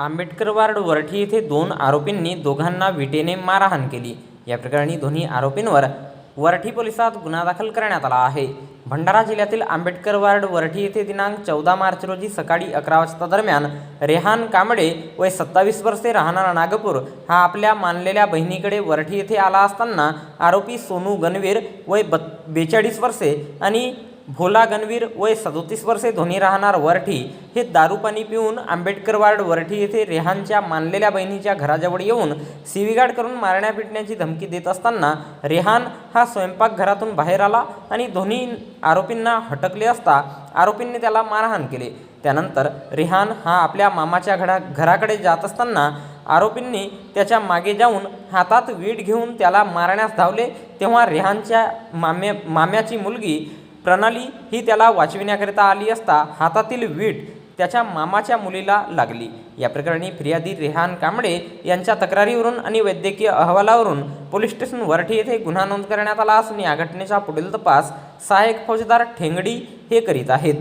Ambedkar ward Warthi येथे दोन आरोपींनी दोघांना विटेने मारहाण केली. या प्रकरणी दोन्ही आरोपींवर वरठी पोलिसात गुन्हा दाखल करण्यात आला आहे. भंडारा जिल्ह्यातील आंबेडकर वार्ड वरठी येथे दिनांक चौदा मार्च रोजी सकाळी अकरा वाजता दरम्यान रेहान कांबळे वय सत्तावीस वर्षे राहणारा नागपूर हा आपल्या मानलेल्या बहिणीकडे वरठी येथे आला असताना आरोपी सोनू गणवीर वय बत् बेचाळीस वर्षे आणि भोला गणवीर वय सदोतीस वर्षे धोनी राहणार वरठी हे दारूपाणी पिऊन आंबेडकर वार्ड वरठी येथे रेहानच्या मानलेल्या बहिणीच्या घराजवळ येऊन सिविगाड करून मारण्या पिटण्याची धमकी देत असताना रेहान हा स्वयंपाकघरातून बाहेर आला आणि धोनी आरोपींना हटकले असता आरोपींनी त्याला मारहाण केले. त्यानंतर रेहान हा आपल्या मामाच्या घरा घराकडे जात असताना आरोपींनी त्याच्यामागे जाऊन हातात वीट घेऊन त्याला मारण्यास धावले. तेव्हा रेहानच्या माम्या माम्याची मुलगी प्रणाली ही त्याला वाचविण्याकरिता आली असता हातातील वीट त्याच्या मामाच्या मुलीला लागली. या प्रकरणी फिर्यादी रेहान कांबळे यांच्या तक्रारीवरून आणि वैद्यकीय अहवालावरून पोलीस स्टेशन वरठी येथे गुन्हा नोंद करण्यात आला असून या घटनेचा पुढील तपास सहाय्यक फौजदार ठेंगडी हे करीत आहेत.